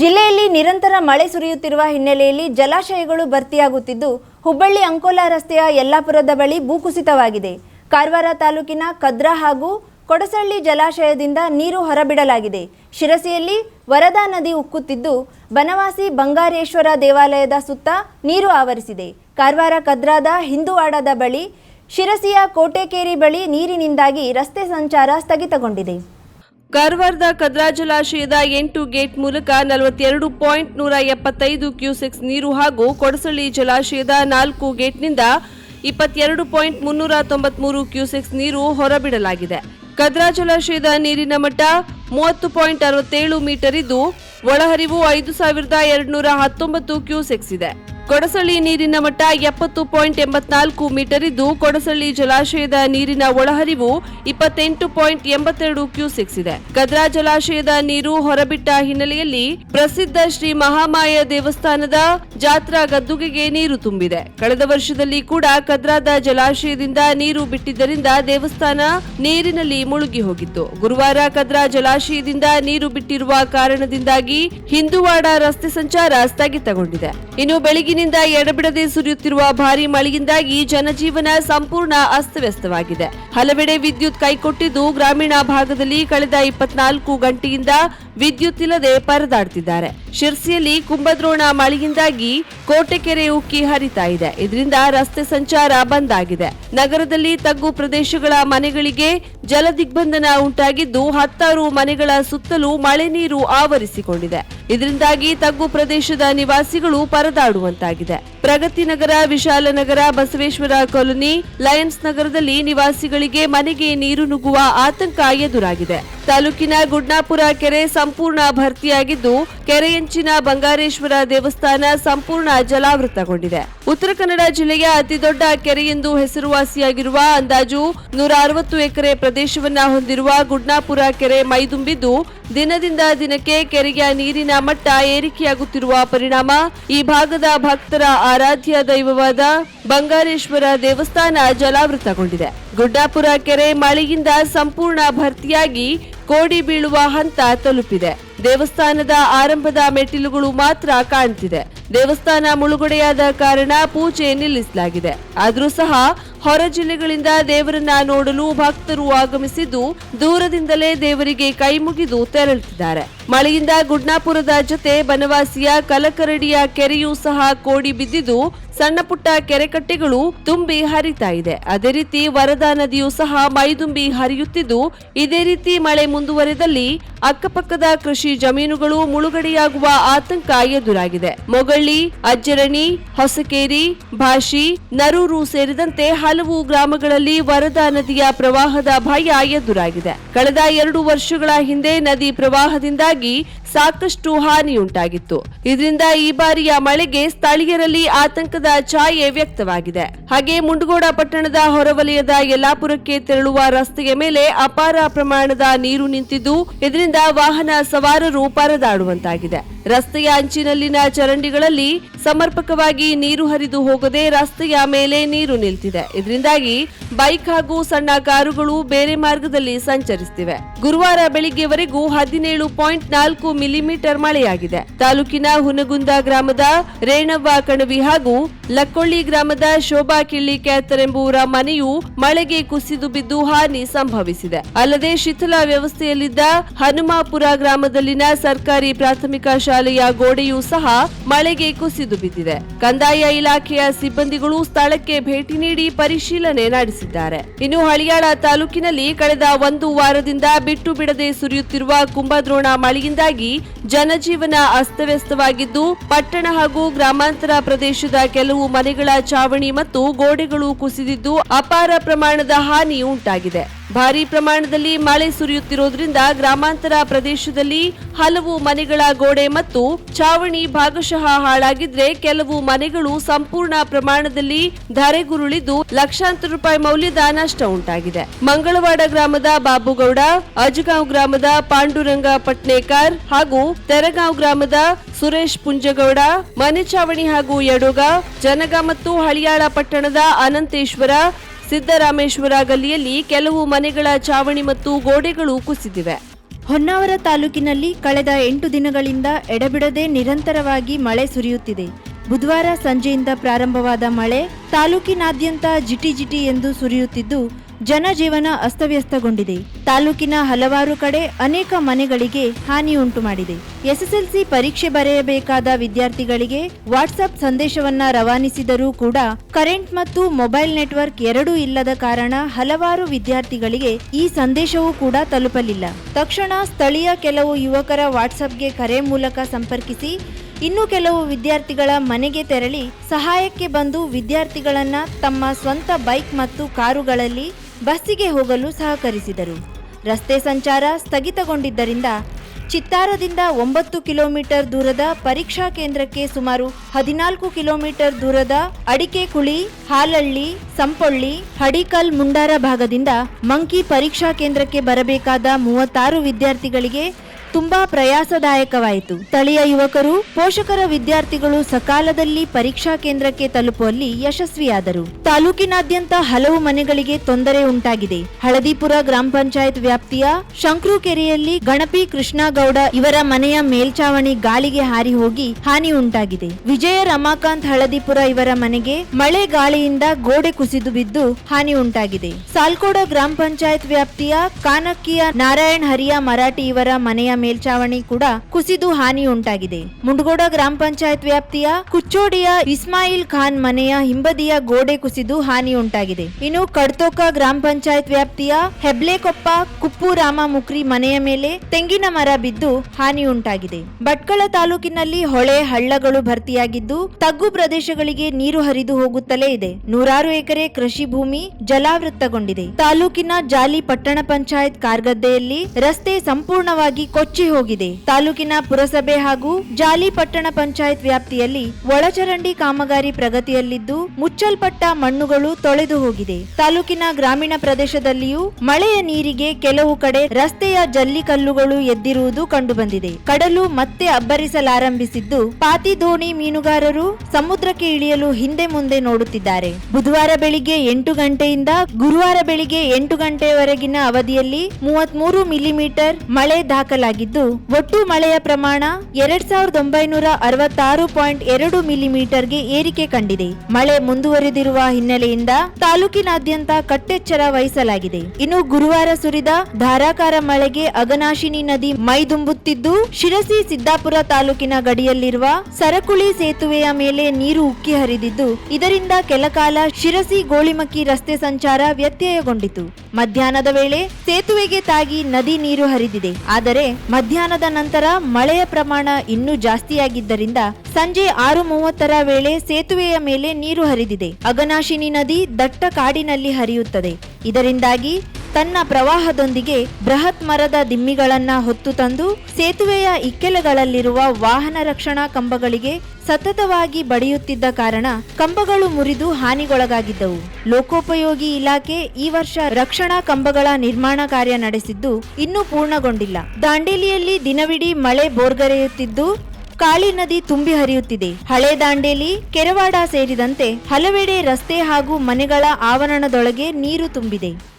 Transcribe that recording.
ಜಿಲ್ಲೆಯಲ್ಲಿ ನಿರಂತರ ಮಳೆ ಸುರಿಯುತ್ತಿರುವ ಹಿನ್ನೆಲೆಯಲ್ಲಿ ಜಲಾಶಯಗಳು ಭರ್ತಿಯಾಗುತ್ತಿದ್ದು, ಹುಬ್ಬಳ್ಳಿ ಅಂಕೋಲಾ ರಸ್ತೆಯ ಯಲ್ಲಾಪುರದ ಬಳಿ ಭೂಕುಸಿತವಾಗಿದೆ ಕಾರವಾರ ತಾಲೂಕಿನ ಕದ್ರಾ ಹಾಗೂ ಕೊಡಸಳ್ಳಿ ಜಲಾಶಯದಿಂದ ನೀರು ಹೊರಬಿಡಲಾಗಿದೆ. ಶಿರಸಿಯಲ್ಲಿ ವರದಾ ನದಿ ಉಕ್ಕುತ್ತಿದ್ದು, ಬನವಾಸಿ ಬಂಗಾರೇಶ್ವರ ದೇವಾಲಯದ ಸುತ್ತ ನೀರು ಆವರಿಸಿದೆ. ಕಾರವಾರ ಕದ್ರಾದ ಹಿಂದುವಾಡದ ಬಳಿ, ಶಿರಸಿಯ ಕೋಟೆಕೇರಿ ಬಳಿ ನೀರಿನಿಂದಾಗಿ ರಸ್ತೆ ಸಂಚಾರ ಸ್ಥಗಿತಗೊಂಡಿದೆ. ಕಾರವಾರದ ಕದ್ರಾ ಜಲಾಶಯದ ಎಂಟು ಗೇಟ್ ಮೂಲಕ ನಲವತ್ತೆರಡು ಪಾಯಿಂಟ್ ನೂರ ಎಪ್ಪತ್ತೈದು ಕ್ಯೂಸೆಕ್ಸ್ ನೀರು ಹಾಗೂ ಕೊಡಸಳ್ಳಿ ಜಲಾಶಯದ ನಾಲ್ಕು ಗೇಟ್ನಿಂದ ಇಪ್ಪತ್ತೆರಡು ಪಾಯಿಂಟ್ ಮುನ್ನೂರ ತೊಂಬತ್ಮೂರು ಕ್ಯೂಸೆಕ್ಸ್ ನೀರು ಹೊರಬಿಡಲಾಗಿದೆ. ಕದ್ರಾ ಜಲಾಶಯದ ನೀರಿನ ಮಟ್ಟ ಮೂವತ್ತು ಪಾಯಿಂಟ್ ಅರವತ್ತೇಳು ಮೀಟರ್ ಇದ್ದು, ಒಳಹರಿವು ಐದು ಸಾವಿರದ ಎರಡುನೂರ ಹತ್ತೊಂಬತ್ತು ಕ್ಯೂಸೆಕ್ಸ್ ಇದೆ. ಕೊಡಸಳ್ಳಿ ನೀರಿನ ಮಟ್ಟ ಎಪ್ಪತ್ತು ಪಾಯಿಂಟ್ ಎಂಬತ್ನಾಲ್ಕು ಮೀಟರ್ ಇದ್ದು ಕೊಡಸಳ್ಳಿ ಜಲಾಶಯದ ನೀರಿನ ಒಳಹರಿವು ಇಪ್ಪತ್ತೆಂಟು ಪಾಯಿಂಟ್ ಎಂಬತ್ತೆರಡು ಕ್ಯೂಸೆಕ್ಸ್ ಇದೆ. ಕದ್ರಾ ಜಲಾಶಯದ ನೀರು ಹೊರಬಿಟ್ಟ ಹಿನ್ನೆಲೆಯಲ್ಲಿ ಪ್ರಸಿದ್ಧ ಶ್ರೀ ಮಹಾಮಾಯ ದೇವಸ್ಥಾನದ ಜಾತ್ರಾ ಗದ್ದುಗೆಗೆ ನೀರು ತುಂಬಿದೆ. ಕಳೆದ ವರ್ಷದಲ್ಲಿ ಕೂಡ ಕದ್ರಾದ ಜಲಾಶಯದಿಂದ ನೀರು ಬಿಟ್ಟಿದ್ದರಿಂದ ದೇವಸ್ಥಾನ ನೀರಿನಲ್ಲಿ ಮುಳುಗಿ ಹೋಗಿತ್ತು. ಗುರುವಾರ ಕದ್ರಾ ಜಲಾಶಯದಿಂದ ನೀರು ಬಿಟ್ಟಿರುವ ಕಾರಣದಿಂದಾಗಿ ಹಿಂದುವಾಡ ರಸ್ತೆ ಸಂಚಾರ ಸ್ಥಗಿತಗೊಂಡಿದೆ. ಇನ್ನು ಬೆಳಗಿನಿಂದ ಎಡಬಿಡದೆ ಸುರಿಯುತ್ತಿರುವ ಭಾರಿ ಮಳೆಯಿಂದಾಗಿ ಜನಜೀವನ ಸಂಪೂರ್ಣ ಅಸ್ತವ್ಯಸ್ತವಾಗಿದೆ. ಹಲವೆಡೆ ವಿದ್ಯುತ್ ಕೈಕೊಟ್ಟಿದ್ದು ಗ್ರಾಮೀಣ ಭಾಗದಲ್ಲಿ ಕಳೆದ ಇಪ್ಪತ್ನಾಲ್ಕು ಗಂಟೆಯಿಂದ ವಿದ್ಯುತ್ ಇಲ್ಲದೆ ಪರದಾಡ್ತಿದ್ದಾರೆ. ಶಿರ್ಸಿಯಲ್ಲಿ ಕುಂಭದ್ರೋಣ ಮಳೆಯಿಂದಾಗಿ ಕೋಟೆಕೆರೆ ಉಕ್ಕಿ ಹರಿತಾ ಇದೆ. ಇದರಿಂದ ರಸ್ತೆ ಸಂಚಾರ ಬಂದ್ ಆಗಿದೆ. ನಗರದಲ್ಲಿ ತಗ್ಗು ಪ್ರದೇಶಗಳ ಮನೆಗಳಿಗೆ ಜಲದಿಗ್ಬಂಧನ ಉಂಟಾಗಿದ್ದು, ಹತ್ತಾರು ಮನೆಗಳ ಸುತ್ತಲೂ ಮಳೆ ನೀರು ಆವರಿಸಿಕೊಂಡಿದೆ. ಇದರಿಂದಾಗಿ ತಗ್ಗು ಪ್ರದೇಶದ ನಿವಾಸಿಗಳು ಪರದಾಡುವಂತಾಗಿದೆ. ಪ್ರಗತಿ ನಗರ ವಿಶಾಲನಗರ ಬಸವೇಶ್ವರ ಕಾಲೋನಿ, ಲಯನ್ಸ್ ನಗರದಲ್ಲಿ ನಿವಾಸಿಗಳಿಗೆ ಮನೆಗೆ ನೀರು ನುಗ್ಗುವ ಆತಂಕ ಎದುರಾಗಿದೆ. ತಾಲೂಕಿನ ಗುಡ್ನಾಪುರ ಕೆರೆ ಸಂಪೂರ್ಣ ಭರ್ತಿಯಾಗಿದ್ದು ಕೆರೆಯಂಚಿನ ಬಂಗಾರೇಶ್ವರ ದೇವಸ್ಥಾನ ಸಂಪೂರ್ಣ ಜಲಾವೃತಗೊಂಡಿದೆ. ಉತ್ತರ ಕನ್ನಡ ಜಿಲ್ಲೆಯ ಅತಿದೊಡ್ಡ ಕೆರೆಯೆಂದು ಹೆಸರುವಾಸಿಯಾಗಿರುವ ಅಂದಾಜು ನೂರ ಅರವತ್ತು ಎಕರೆ ಪ್ರದೇಶವನ್ನ ಹೊಂದಿರುವ ಗುಡ್ನಾಪುರ ಕೆರೆ ಮೈದುಂಬಿದ್ದು, ದಿನದಿಂದ ದಿನಕ್ಕೆ ಕೆರೆಯ ನೀರಿನ ಮಟ್ಟ ಏರಿಕೆಯಾಗುತ್ತಿರುವ ಪರಿಣಾಮ ಈ ಭಾಗದ ಭಕ್ತರ ಆರಾಧ್ಯ ದೈವವಾದ ಬಂಗಾರೇಶ್ವರ ದೇವಸ್ಥಾನ ಜಲಾವೃತಗೊಂಡಿದೆ. ಗುಡ್ಡಾಪುರ ಕೆರೆ ಮಳೆಯಿಂದ ಸಂಪೂರ್ಣ ಭರ್ತಿಯಾಗಿ ಕೋಡಿ ಬೀಳುವ ಹಂತ ತಲುಪಿದೆ. ದೇವಸ್ಥಾನದ ಆರಂಭದ ಮೆಟ್ಟಿಲುಗಳು ಮಾತ್ರ ಕಾಣ್ತಿದೆ. ದೇವಸ್ಥಾನ ಮುಳುಗಡೆಯಾದ ಕಾರಣ ಪೂಜೆ ನಿಲ್ಲಿಸಲಾಗಿದೆ. ಆದರೂ ಸಹ ಹೊರ ಜಿಲ್ಲೆಗಳಿಂದ ದೇವರನ್ನ ನೋಡಲು ಭಕ್ತರು ಆಗಮಿಸಿದ್ದು, ದೂರದಿಂದಲೇ ದೇವರಿಗೆ ಕೈ ಮುಗಿದು ತೆರಳುತ್ತಿದ್ದಾರೆ. ಮಳೆಯಿಂದ ಗುಡ್ನಾಪುರದ ಜೊತೆ ಬನವಾಸಿಯ ಕಲಕರಡಿಯ ಕೆರೆಯೂ ಸಹ ಕೋಡಿ ಬಿದ್ದಿದ್ದು ಸಣ್ಣ ಪುಟ್ಟ ಕೆರೆಕಟ್ಟೆಗಳು ತುಂಬಿ ಹರಿತಾ ಇದೆ. ಅದೇ ರೀತಿ ವರದಾ ನದಿಯು ಸಹ ಮೈದುಂಬಿ ಹರಿಯುತ್ತಿದ್ದು, ಇದೇ ರೀತಿ ಮಳೆ ಮುಂದುವರೆದಲ್ಲಿ ಅಕ್ಕಪಕ್ಕದ ಕೃಷಿ ಜಮೀನುಗಳು ಮುಳುಗಡೆಯಾಗುವ ಆತಂಕ ಎದುರಾಗಿದೆ. ಮೊಗಳ್ಳಿ, ಅಜ್ಜರಣಿ, ಹೊಸಕೇರಿ, ಭಾಷಿ, ನರೂರು ಸೇರಿದಂತೆ ಹಲವು ಗ್ರಾಮಗಳಲ್ಲಿ ವರದಾ ನದಿಯ ಪ್ರವಾಹದ ಭಯ ಎದುರಾಗಿದೆ. ಕಳೆದ ಎರಡು ವರ್ಷಗಳ ಹಿಂದೆ ನದಿ ಪ್ರವಾಹದಿಂದಾಗಿ ಸಾಕಷ್ಟು ಹಾನಿಯುಂಟಾಗಿತ್ತು. ಇದರಿಂದ ಈ ಬಾರಿಯ ಮಳೆಗೆ ಸ್ಥಳೀಯರಲ್ಲಿ ಆತಂಕದ ಛಾಯೆ ವ್ಯಕ್ತವಾಗಿದೆ. ಹಾಗೆ ಮುಂಡಗೋಡ ಪಟ್ಟಣದ ಹೊರವಲಯದ ಯಲ್ಲಾಪುರಕ್ಕೆ ತೆರಳುವ ರಸ್ತೆಯ ಮೇಲೆ ಅಪಾರ ಪ್ರಮಾಣದ ನೀರು ನಿಂತಿದ್ದು, ಇದರಿಂದ ವಾಹನ ಸವಾರರು ಪರದಾಡುವಂತಾಗಿದೆ. ರಸ್ತೆಯ ಅಂಚಿನಲ್ಲಿನ ಚರಂಡಿಗಳಲ್ಲಿ ಸಮರ್ಪಕವಾಗಿ ನೀರು ಹರಿದು ಹೋಗದೆ ರಸ್ತೆಯ ಮೇಲೆ ನೀರು ನಿಲ್ತಿದೆ. ಇದರಿಂದಾಗಿ ಬೈಕ್ ಹಾಗೂ ಸಣ್ಣ ಕಾರುಗಳು ಬೇರೆ ಮಾರ್ಗದಲ್ಲಿ ಸಂಚರಿಸುತ್ತಿವೆ ಗುರುವಾರ ಬೆಳಿಗ್ಗೆವರೆಗೂ ಹದಿನೇಳು ಪಾಯಿಂಟ್ ನಾಲ್ಕು ಮಿಲಿಮೀಟರ್ ಮಳೆಯಾಗಿದೆ. ತಾಲೂಕಿನ ಹುನಗುಂದ ಗ್ರಾಮದ ರೇಣವ್ವ ಕಣವಿ ಹಾಗೂ ಲಕ್ಕೊಳ್ಳಿ ಗ್ರಾಮದ ಶೋಭಾ ಕಿಳ್ಳಿ ಕ್ಯಾತರೆಂಬುವರ ಮನೆಯು ಮಳೆಗೆ ಕುಸಿದು ಬಿದ್ದು ಹಾನಿ ಸಂಭವಿಸಿದೆ. ಅಲ್ಲದೆ ಶಿಥಿಲ ವ್ಯವಸ್ಥೆಯಲ್ಲಿದ್ದ ಹನುಮಾಪುರ ಗ್ರಾಮದಲ್ಲಿನ ಸರ್ಕಾರಿ ಪ್ರಾಥಮಿಕ ಶಾಲೆಯ ಗೋಡೆಯೂ ಸಹ ಮಳೆಗೆ ಕುಸಿದು ಬಿದ್ದಿದೆ. ಕಂದಾಯ ಇಲಾಖೆಯ ಸಿಬ್ಬಂದಿಗಳು ಸ್ಥಳಕ್ಕೆ ಭೇಟಿ ನೀಡಿ ಪರಿಶೀಲನೆ ನಡೆಸಿದ್ದಾರೆ. ಇನ್ನು ಹಳಿಯಾಳ ತಾಲೂಕಿನಲ್ಲಿ ಕಳೆದ ಒಂದು ವಾರದಿಂದ ಬಿಟ್ಟು ಬಿಡದೆ ಸುರಿಯುತ್ತಿರುವ ಕುಂಭದ್ರೋಣ ಮಳೆಯಿಂದಾಗಿ ಜನಜೀವನ ಅಸ್ತವ್ಯಸ್ತವಾಗಿದ್ದು, ಪಟ್ಟಣ ಹಾಗೂ ಗ್ರಾಮಾಂತರ ಪ್ರದೇಶದ ಕೆಲವು ಮನೆಗಳ ಚಾವಣಿ ಮತ್ತು ಗೋಡೆಗಳು ಕುಸಿದಿದ್ದು ಅಪಾರ ಪ್ರಮಾಣದ ಹಾನಿ ಉಂಟಾಗಿದೆ. ಭಾರಿ ಪ್ರಮಾಣದಲ್ಲಿ ಮಳೆ ಸುರಿಯುತ್ತಿರುವುದರಿಂದ ಗ್ರಾಮಾಂತರ ಪ್ರದೇಶದಲ್ಲಿ ಹಲವು ಮನೆಗಳ ಗೋಡೆ ಮತ್ತು ಚಾವಣಿ ಭಾಗಶಃ ಹಾಳಾಗಿದ್ರೆ ಕೆಲವು ಮನೆಗಳು ಸಂಪೂರ್ಣ ಪ್ರಮಾಣದಲ್ಲಿ ಧರೆಗುರುಳಿದ್ದು ಲಕ್ಷಾಂತರ ರೂಪಾಯಿ ಮೌಲ್ಯದ ನಷ್ಟ ಉಂಟಾಗಿದೆ. ಮಂಗಳವಾಡ ಗ್ರಾಮದ ಬಾಬುಗೌಡ ಅಜಗಾಂವ್ ಗ್ರಾಮದ ಪಾಂಡುರಂಗ ಪಟ್ನೇಕರ್ ಹಾಗೂ ತೆರಗಾಂವ್ ಗ್ರಾಮದ ಸುರೇಶ್ ಪುಂಜಗೌಡ, ಮನೆ ಚಾವಣಿ ಹಾಗೂ ಯಡೋಗ, ಜನಗ ಮತ್ತು ಹಳಿಯಾಳ ಪಟ್ಟಣದ ಅನಂತೇಶ್ವರ ಸಿದ್ದರಾಮೇಶ್ವರ ಗಲ್ಲಿಯಲ್ಲಿ ಕೆಲವು ಮನೆಗಳ ಚಾವಣಿ ಮತ್ತು ಗೋಡೆಗಳು ಕುಸಿದಿವೆ. ಹೊನ್ನಾವರ ತಾಲೂಕಿನಲ್ಲಿ ಕಳೆದ ಎಂಟು ದಿನಗಳಿಂದ ಎಡಬಿಡದೆ ನಿರಂತರವಾಗಿ ಮಳೆ ಸುರಿಯುತ್ತಿದೆ. ಬುಧವಾರ ಸಂಜೆಯಿಂದ ಪ್ರಾರಂಭವಾದ ಮಳೆ ತಾಲೂಕಿನಾದ್ಯಂತ ಜಿಟಿ ಜಿಟಿ ಎಂದು ಸುರಿಯುತ್ತಿದ್ದು ಜನಜೀವನ ಅಸ್ತವ್ಯಸ್ತಗೊಂಡಿದೆ. ತಾಲೂಕಿನ ಹಲವಾರು ಕಡೆ ಅನೇಕ ಮನೆಗಳಿಗೆ ಹಾನಿ ಉಂಟು ಮಾಡಿದೆ. ಎಸ್ಎಸ್ಎಲ್ಸಿ ಪರೀಕ್ಷೆ ಬರೆಯಬೇಕಾದ ವಿದ್ಯಾರ್ಥಿಗಳಿಗೆ ವಾಟ್ಸ್ಆಪ್ ಸಂದೇಶವನ್ನ ರವಾನಿಸಿದರೂ ಕೂಡ ಕರೆಂಟ್ ಮತ್ತು ಮೊಬೈಲ್ ನೆಟ್ವರ್ಕ್ ಎರಡೂ ಇಲ್ಲದ ಕಾರಣ ಹಲವಾರು ವಿದ್ಯಾರ್ಥಿಗಳಿಗೆ ಈ ಸಂದೇಶವೂ ಕೂಡ ತಲುಪಲಿಲ್ಲ. ತಕ್ಷಣ ಸ್ಥಳೀಯ ಕೆಲವು ಯುವಕರ ವಾಟ್ಸಪ್ಗೆ ಕರೆ ಮೂಲಕ ಸಂಪರ್ಕಿಸಿ, ಇನ್ನು ಕೆಲವು ವಿದ್ಯಾರ್ಥಿಗಳ ಮನೆಗೆ ತೆರಳಿ ಸಹಾಯಕ್ಕೆ ಬಂದು ವಿದ್ಯಾರ್ಥಿಗಳನ್ನ ತಮ್ಮ ಸ್ವಂತ ಬೈಕ್ ಮತ್ತು ಕಾರುಗಳಲ್ಲಿ ಬಸ್ಸಿಗೆ ಹೋಗಲು ಸಹಕರಿಸಿದರು. ರಸ್ತೆ ಸಂಚಾರ ಸ್ಥಗಿತಗೊಂಡಿದ್ದರಿಂದ ಚಿತ್ತಾರದಿಂದ ಒಂಬತ್ತು ಕಿಲೋಮೀಟರ್ ದೂರದ ಪರೀಕ್ಷಾ ಕೇಂದ್ರಕ್ಕೆ ಸುಮಾರು ಹದಿನಾಲ್ಕು ಕಿಲೋಮೀಟರ್ ದೂರದ ಅಡಿಕೆ ಕುಳಿ ಹಾಲಳ್ಳಿ, ಸಂಪೊಳ್ಳಿ, ಹಡಿಕಲ್ ಮುಂಡಾರ ಭಾಗದಿಂದ ಮಂಕಿ ಪರೀಕ್ಷಾ ಕೇಂದ್ರಕ್ಕೆ ಬರಬೇಕಾದ ಮೂವತ್ತಾರು ವಿದ್ಯಾರ್ಥಿಗಳಿಗೆ ತುಂಬಾ ಪ್ರಯಾಸದಾಯಕವಾಯಿತು. ಸ್ಥಳೀಯ ಯುವಕರು, ಪೋಷಕರ ವಿದ್ಯಾರ್ಥಿಗಳು ಸಕಾಲದಲ್ಲಿ ಪರೀಕ್ಷಾ ಕೇಂದ್ರಕ್ಕೆ ತಲುಪುವಲ್ಲಿ ಯಶಸ್ವಿಯಾದರು. ತಾಲೂಕಿನಾದ್ಯಂತ ಹಲವು ಮನೆಗಳಿಗೆ ತೊಂದರೆ ಉಂಟಾಗಿದೆ. ಹಳದಿಪುರ ಗ್ರಾಮ ಪಂಚಾಯತ್ ವ್ಯಾಪ್ತಿಯ ಶಂಕ್ರುಕೆರೆಯಲ್ಲಿ ಗಣಪಿ ಕೃಷ್ಣಗೌಡ ಇವರ ಮನೆಯ ಮೇಲ್ಚಾವಣಿ ಗಾಳಿಗೆ ಹಾರಿ ಹೋಗಿ ಹಾನಿ ಉಂಟಾಗಿದೆ. ವಿಜಯ ರಮಾಕಾಂತ್ ಹಳದಿಪುರ ಇವರ ಮನೆಗೆ ಮಳೆ ಗಾಳಿಯಿಂದ ಗೋಡೆ ಕುಸಿದು ಬಿದ್ದು ಹಾನಿ ಉಂಟಾಗಿದೆ. ಸಾಲ್ಕೋಡ ಗ್ರಾಮ ಪಂಚಾಯತ್ ವ್ಯಾಪ್ತಿಯ ಕಾನಕ್ಕಿಯ ನಾರಾಯಣ್ ಹರಿಯ ಮರಾಠಿ ಇವರ ಮನೆಯ ಮೇಲ್ಚಾವಣಿ ಕೂಡ ಕುಸಿದು ಹಾನಿ ಉಂಟಾಗಿದೆ ಮುಂಡಗೋಡ ಗ್ರಾಮ ಪಂಚಾಯತ್ ವ್ಯಾಪ್ತಿಯ ಕುಚ್ಚೋಡಿಯ ಇಸ್ಮಾಯಿಲ್ ಖಾನ್ ಮನೆಯ ಹಿಂಬದಿಯ ಗೋಡೆ ಕುಸಿದು ಹಾನಿ ಉಂಟಾಗಿದೆ ಇನ್ನು ಕಡ್ತೋಕ ಗ್ರಾಮ ಪಂಚಾಯತ್ ವ್ಯಾಪ್ತಿಯ ಹೆಬ್ಲೆಕೊಪ್ಪ ಕುಪ್ಪು ರಾಮ ಮುಖ್ರಿ ಮನೆಯ ಮೇಲೆ ತೆಂಗಿನ ಮರ ಬಿದ್ದು ಹಾನಿ ಉಂಟಾಗಿದೆ ಭಟ್ಕಳ ತಾಲೂಕಿನಲ್ಲಿ ಹೊಳೆ ಹಳ್ಳಗಳು ಭರ್ತಿಯಾಗಿದ್ದು ತಗ್ಗು ಪ್ರದೇಶಗಳಿಗೆ ನೀರು ಹರಿದು ಹೋಗುತ್ತಲೇ ಇದೆ. ನೂರಾರು ಎಕರೆ ಕೃಷಿ ಭೂಮಿ ಜಲಾವೃತ್ತಗೊಂಡಿದೆ. ತಾಲೂಕಿನ ಜಾಲಿ ಪಟ್ಟಣ ಪಂಚಾಯತ್ ಕಾರ್ಗದ್ದೆಯಲ್ಲಿ ರಸ್ತೆ ಸಂಪೂರ್ಣವಾಗಿ ಕೊಚ್ಚಿ ಹೋಗಿದೆ. ತಾಲೂಕಿನ ಪುರಸಭೆ ಹಾಗೂ ಜಾಲಿ ಪಟ್ಟಣ ಪಂಚಾಯತ್ ವ್ಯಾಪ್ತಿಯಲ್ಲಿ ಒಳಚರಂಡಿ ಕಾಮಗಾರಿ ಪ್ರಗತಿಯಲ್ಲಿದ್ದು ಮುಚ್ಚಲ್ಪಟ್ಟ ಮಣ್ಣುಗಳು ತೊಳೆದು ಹೋಗಿದೆ. ತಾಲೂಕಿನ ಗ್ರಾಮೀಣ ಪ್ರದೇಶದಲ್ಲಿಯೂ ಮಳೆಯ ನೀರಿಗೆ ಕೆಲವು ಕಡೆ ರಸ್ತೆಯ ಜಲ್ಲಿಕಲ್ಲುಗಳು ಎದ್ದಿರುವುದು ಕಂಡುಬಂದಿದೆ. ಕಡಲು ಮತ್ತೆ ಅಬ್ಬರಿಸಲಾರಂಭಿಸಿದ್ದು ಪಾತಿ ದೋಣಿ ಮೀನುಗಾರರು ಸಮುದ್ರಕ್ಕೆ ಇಳಿಯಲು ಹಿಂದೆ ಮುಂದೆ ನೋಡುತ್ತಿದ್ದಾರೆ. ಬುಧವಾರ ಬೆಳಿಗ್ಗೆ ಎಂಟು ಗಂಟೆಯಿಂದ ಗುರುವಾರ ಬೆಳಿಗ್ಗೆ ಎಂಟು ಗಂಟೆಯವರೆಗಿನ ಅವಧಿಯಲ್ಲಿ ಮೂವತ್ಮೂರು ಮಿಲಿಮೀಟರ್ ಮಳೆ ದಾಖಲಾಗಿದ್ದು ಒಟ್ಟು ಮಳೆಯ ಪ್ರಮಾಣ ಎರಡ್ ಸಾವಿರದ ಒಂಬೈನೂರ ಅರವತ್ತಾರು ಪಾಯಿಂಟ್ ಎರಡು ಮಿಲಿಮೀಟರ್ಗೆ ಏರಿಕೆ ಕಂಡಿದೆ. ಮಳೆ ಮುಂದುವರೆದಿರುವ ಹಿನ್ನೆಲೆಯಿಂದ ತಾಲೂಕಿನಾದ್ಯಂತ ಕಟ್ಟೆಚ್ಚರ ವಹಿಸಲಾಗಿದೆ. ಇನ್ನು ಗುರುವಾರ ಸುರಿದ ಧಾರಾಕಾರ ಮಳೆಗೆ ಅಗನಾಶಿನಿ ನದಿ ಮೈದುಂಬುತ್ತಿದ್ದು ಶಿರಸಿ ಸಿದ್ದಾಪುರ ತಾಲೂಕಿನ ಗಡಿಯಲ್ಲಿರುವ ಸರಕುಳಿ ಸೇತುವೆಯ ಮೇಲೆ ನೀರು ಉಕ್ಕಿ ಹರಿದಿದ್ದು, ಇದರಿಂದ ಕೆಲಕಾಲ ಶಿರಸಿ ಗೋಳಿಮಕ್ಕಿ ರಸ್ತೆ ಸಂಚಾರ ವ್ಯತ್ಯಯಗೊಂಡಿತು. ಮಧ್ಯಾಹ್ನದ ವೇಳೆ ಸೇತುವೆಗೆ ತಾಗಿ ನದಿ ನೀರು ಹರಿದಿದೆ. ಆದರೆ ಮಧ್ಯಾಹ್ನದ ನಂತರ ಮಳೆಯ ಪ್ರಮಾಣ ಇನ್ನೂ ಜಾಸ್ತಿಯಾಗಿದ್ದರಿಂದ ಸಂಜೆ ಆರು ಮೂವತ್ತರ ವೇಳೆ ಸೇತುವೆಯ ಮೇಲೆ ನೀರು ಹರಿದಿದೆ. ಅಗನಾಶಿನಿ ನದಿ ದಟ್ಟ ಕಾಡಿನಲ್ಲಿ ಹರಿಯುತ್ತದೆ. ಇದರಿಂದಾಗಿ ತನ್ನ ಪ್ರವಾಹದೊಂದಿಗೆ ಬೃಹತ್ ಮರದ ದಿಮ್ಮಿಗಳನ್ನ ಹೊತ್ತು ತಂದು ಸೇತುವೆಯ ಇಕ್ಕೆಲಗಳಲ್ಲಿರುವ ವಾಹನ ರಕ್ಷಣಾ ಕಂಬಗಳಿಗೆ ಸತತವಾಗಿ ಬಡಿಯುತ್ತಿದ್ದ ಕಾರಣ ಕಂಬಗಳು ಮುರಿದು ಹಾನಿಗೊಳಗಾಗಿದ್ದವು. ಲೋಕೋಪಯೋಗಿ ಇಲಾಖೆ ಈ ವರ್ಷ ರಕ್ಷಣಾ ಕಂಬಗಳ ನಿರ್ಮಾಣ ಕಾರ್ಯ ನಡೆಸಿದ್ದು ಇನ್ನೂ ಪೂರ್ಣಗೊಂಡಿಲ್ಲ. ದಾಂಡೇಲಿಯಲ್ಲಿ ದಿನವಿಡೀ ಮಳೆ ಬೋರ್ಗರೆಯುತ್ತಿದ್ದು ಕಾಳಿ ನದಿ ತುಂಬಿ ಹರಿಯುತ್ತಿದೆ. ಹಳೆ ದಾಂಡೇಲಿ, ಕೆರವಾಡ ಸೇರಿದಂತೆ ಹಲವೆಡೆ ರಸ್ತೆ ಹಾಗೂ ಮನೆಗಳ ಆವರಣದೊಳಗೆ ನೀರು ತುಂಬಿದೆ.